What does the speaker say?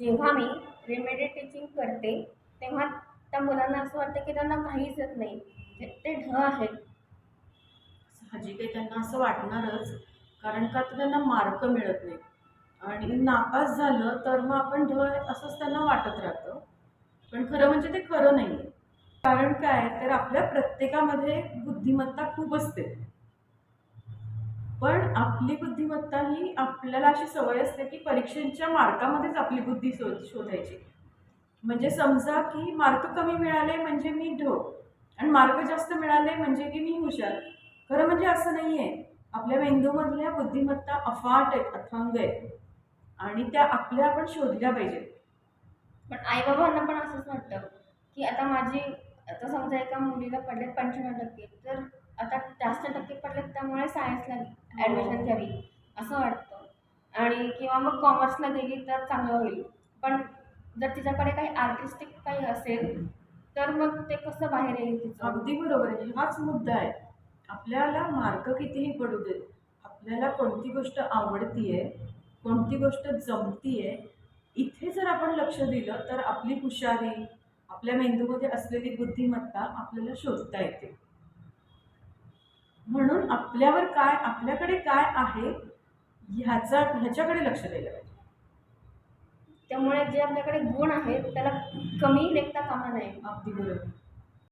जेव्हा मी remedy teaching करते तेव्हा त्या मुलांना असं वाटतं की त्यांना काहीच येत नाही. ते- ते ढ आहेत. साहजिक आहे त्यांना असं वाटणारच कारण का तर त्यांना मार्क मिळत नाही आणि नापास झालं तर मग आपण ढ असंच त्यांना वाटत राहतं. पण खरं म्हणजे ते खरं नाही आहे कारण काय? तर आपल्या प्रत्येकामध्ये बुद्धिमत्ता खूप असते. पण आपली बुद्धिमत्ता ही आपल्याला अशी सवय असते की परीक्षेच्या मार्कामध्येच आपली बुद्धी शोध शोधायची. म्हणजे समजा की मार्क कमी मिळाले म्हणजे मी ढ आणि मार्क जास्त मिळाले म्हणजे की मी हुशार. खरं म्हणजे असं नाही आहे आपल्या मेंदूमधल्या बुद्धिमत्ता अफाट आहेत अथांग आहेत. आणि त्या आपल्या आपण शोधल्या पाहिजेत. पण आईबाबांना पण असंच वाटतं की आता माझी आता समजा एका मुलीला पडलेत पंच्याण्णव टक्के तर आता जास्त टक्के पडलेत त्यामुळे सायन्सला ॲडमिशन घ्यावी असं वाटतं. आणि किंवा मग कॉमर्सला गेली तर चांगलं होईल. पण जर तिच्याकडे काही आर्टिस्टिक काही असेल तर मग ते कसं बाहेर येईल तिचं? अगदी बरोबर आहे. हाच मुद्दा आहे. आपल्याला मार्क कितीही पडू देत आपल्याला कोणती गोष्ट आवडतीये कोणती गोष्ट जमतीये इथे जर आपण लक्ष दिलं तर आपली हुशारी आपल्या मेंदूमध्ये असलेली बुद्धिमत्ता आपल्याला शोधता येते. म्हणून आपल्यावर काय आपल्याकडे काय आहे ह्याचा ह्याच्याकडे लक्ष द्यायला पाहिजे. त्यामुळे जे आपल्याकडे गुण आहेत त्याला कमी लेखता कामा नये. अगदी बरोबर.